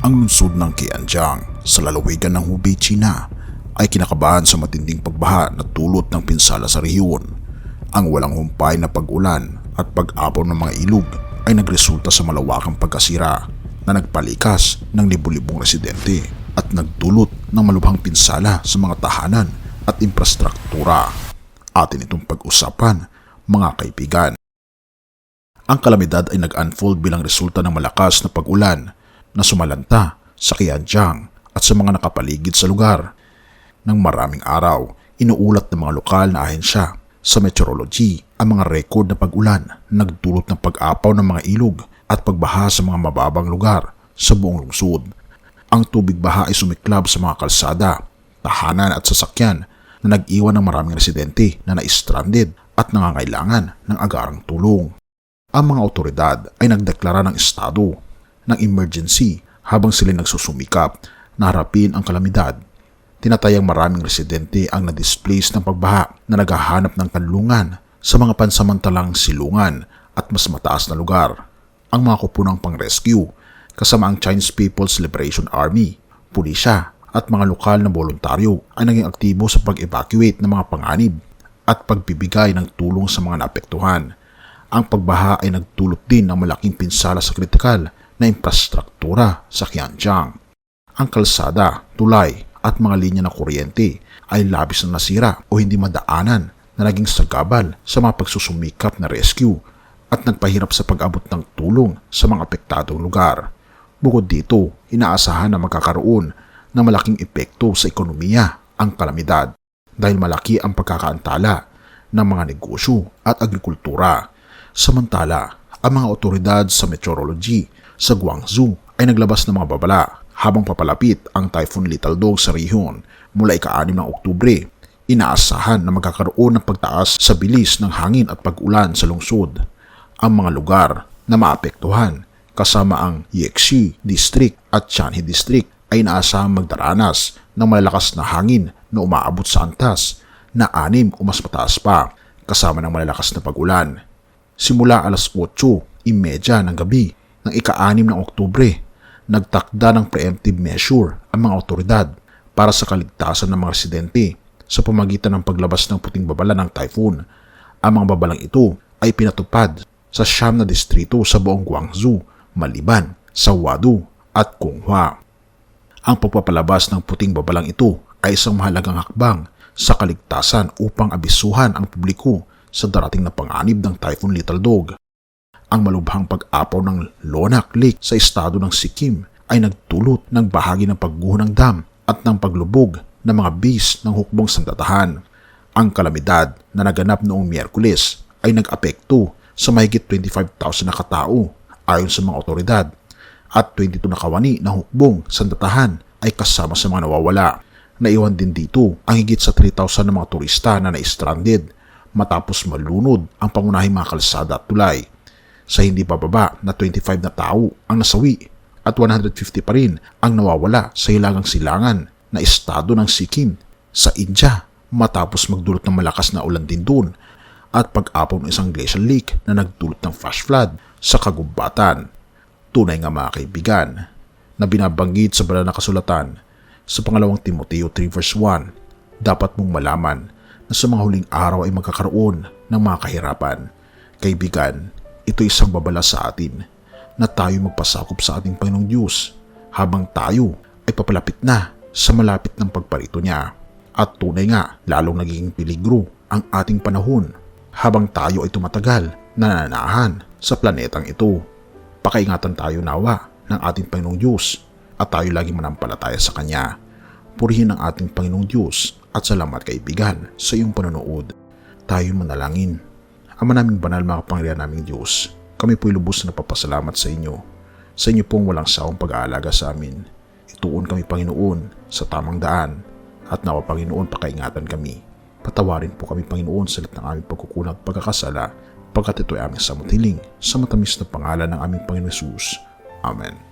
Ang lungsod ng Kianjiang sa lalawigan ng Hubei, China ay kinakabahan sa matinding pagbaha na dulot ng pinsala sa rehiyon. Ang walang humpay na pag-ulan at pag-apaw ng mga ilog ay nagresulta sa malawakang pagkasira na nagpalikas ng libu-libong residente at nagdulot ng malubhang pinsala sa mga tahanan at infrastruktura. Atin itong pag-usapan, mga kaibigan. Ang kalamidad ay nag-unfold bilang resulta ng malakas na pag-ulan na sumalanta sa Kianjiang at sa mga nakapaligid sa lugar. Nang maraming araw, inuulat ng mga lokal na ahensya sa meteorology ang mga record na pag-ulan na nagdulot ng pag-apaw ng mga ilog at pagbaha sa mga mababang lugar sa buong lungsod. Ang tubig baha ay sumiklab sa mga kalsada, tahanan at sasakyan na nag-iwan ng maraming residente na na-stranded at nangangailangan ng agarang tulong. Ang mga otoridad ay nagdeklara ng estado ng emergency habang sila nagsusumikap na harapin ang kalamidad. Tinatayang maraming residente ang na-displace ng pagbaha na naghahanap ng kanlungan sa mga pansamantalang silungan at mas mataas na lugar. Ang mga kupunang pang-rescue kasama ang Chinese People's Liberation Army, pulisya at mga lokal na voluntaryo ay naging aktibo sa pag-evacuate ng mga panganib at pagbibigay ng tulong sa mga naapektuhan. Ang pagbaha ay nagdulot din ng malaking pinsala sa kritikal na infrastruktura sa Kianjiang. Ang kalsada, tulay at mga linya ng kuryente ay labis na nasira o hindi madaanan na naging sagabal sa mga pagsusumikap na rescue at nagpahirap sa pag-abot ng tulong sa mga apektadong lugar. Bukod dito, inaasahan na magkakaroon ng malaking epekto sa ekonomiya ang kalamidad dahil malaki ang pagkakaantala ng mga negosyo at agrikultura. Samantala, ang mga otoridad sa meteorology sa Guangzhou ay naglabas ng mga babala habang papalapit ang Typhoon Little Dog sa rehiyon mula ika-6 ng Oktubre. Inaasahan na magkakaroon ng pagtaas sa bilis ng hangin at pag-ulan sa lungsod. Ang mga lugar na maapektuhan kasama ang Yexi District at Chanhe District ay inaasahang magdaranas ng malalakas na hangin na umaabot sa antas na anim o mas mataas pa kasama ng malalakas na pag-ulan. Simula alas 8.30 ng gabi ng ika-6 ng Oktubre, nagtakda ng preemptive measure ang mga otoridad para sa kaligtasan ng mga residente sa pamagitan ng paglabas ng puting babala ng typhoon. Ang mga babalang ito ay pinatupad sa siyam na distrito sa buong Guangzhou maliban sa Wadu at Konghua. Ang pagpapalabas ng puting babalang ito ay isang mahalagang hakbang sa kaligtasan upang abisuhan ang publiko sa darating na panganib ng Typhoon Little Dog. Ang malubhang pag-apaw ng Lonak Lake sa estado ng Sikkim ay nagtulot ng bahagi ng pagguho ng dam at ng paglubog ng mga bis ng hukbong sandatahan. Ang kalamidad na naganap noong Miyerkules ay nag-apekto sa mahigit 25,000 na katao ayon sa mga otoridad at 22 na kawani ng hukbong sandatahan ay kasama sa mga nawawala. Naiwan din dito ang higit sa 3,000 na mga turista na na-stranded matapos malunod ang pangunahing mga kalsada at tulay. Sa hindi bababa na 25 na tao ang nasawi at 150 pa rin ang nawawala sa hilagang silangan na estado ng Sikkim sa India matapos magdulot ng malakas na ulan din doon at pag-apaw ng isang glacial lake na nagdulot ng flash flood sa kagubatan. Tunay nga mga kaibigan na binabanggit sa banal na kasulatan sa pangalawang Timoteo 3 verse 1, dapat mong malaman na sa mga huling araw ay magkakaroon ng mga kahirapan. Kaibigan, ito isang babala sa atin na tayo magpasakop sa ating Panginoong Diyos habang tayo ay papalapit na sa malapit ng pagparito niya. At tunay nga, lalong nagiging piligro ang ating panahon habang tayo ay tumatagal na nananahan sa planetang ito. Pakaingatan tayo nawa ng ating Panginoong Diyos at tayo laging manampalataya sa Kanya. Purihin ang ating Panginoong Diyos at salamat kaibigan sa iyong panonood. Tayo manalangin. Ama naming banal mga kapangyarihan naming Diyos, kami po'y lubos na napapasalamat sa inyo. Sa inyo pong walang sawang pag-aalaga sa amin. Ituon kami Panginoon sa tamang daan at nawa Panginoon pakaingatan kami. Patawarin po kami Panginoon sa lahat ng aming pagkukulang at pagkakasala pagkat ito ay aming samutiling sa matamis na pangalan ng aming Panginoon Jesus. Amen.